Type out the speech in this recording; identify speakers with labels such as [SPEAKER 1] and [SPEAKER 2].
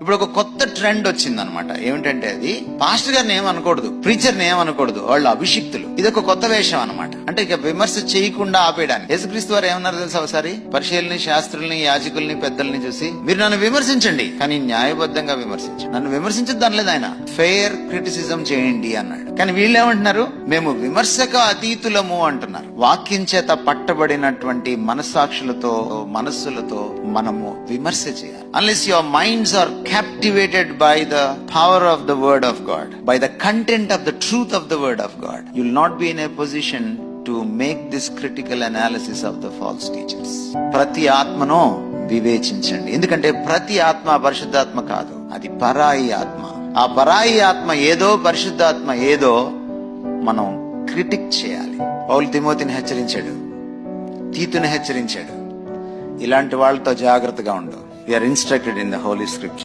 [SPEAKER 1] ఇప్పుడు ఒక కొత్త ట్రెండ్ వచ్చింది అనమాట ఏమిటంటే అది పాస్టర్ గారిని ఏమనకూడదు ప్రీచర్ని ఏమనకూడదు వాళ్ళు అభిషిక్తులు. ఇది ఒక కొత్త వేషం అనమాట అంటే ఇక విమర్శ చేయకుండా ఆపేయడానికి. యేసుక్రీస్తు వారు ఏమన్నారు తెలుసా ఒకసారి? పరిశీలని శాస్త్రుల్ని యాజకుల్ని పెద్దల్ని చూసి మీరు నన్ను విమర్శించండి కానీ న్యాయబద్ధంగా విమర్శించండి నన్ను విమర్శించద్దు అనలేదు ఆయన. ఫెయిర్ క్రిటిసిజం చేయండి అన్నాడు. కానీ వీళ్ళు ఏమంటున్నారు? మేము విమర్శక అతీతులము అంటున్నారు. వాక్యం చేత పట్టబడినటువంటి మనస్సాక్షులతో మనస్సులతో మనము విమర్శ చేయాలి. Unless your minds are captivated by the power of the word of God by the content of the truth of the word of God you'll not be in a position to make this critical analysis of the false teachers ప్రతి ఆత్మను వివేచించండి. ఎందుకంటే ప్రతి ఆత్మ పరిశుద్ధాత్మ కాదు అది పరాయి ఆత్మ. ఆ పరాయి ఆత్మ ఏదో పరిశుద్ధాత్మ ఏదో మనం క్రిటిక్ చేయాలి. పౌలు తిమోతిని హెచ్చరించాడు తీతుని హెచ్చరించాడు. ఇలాంటి వాళ్ళతో జాగ్రత్తగా ఉండు. Are instructed in the holy script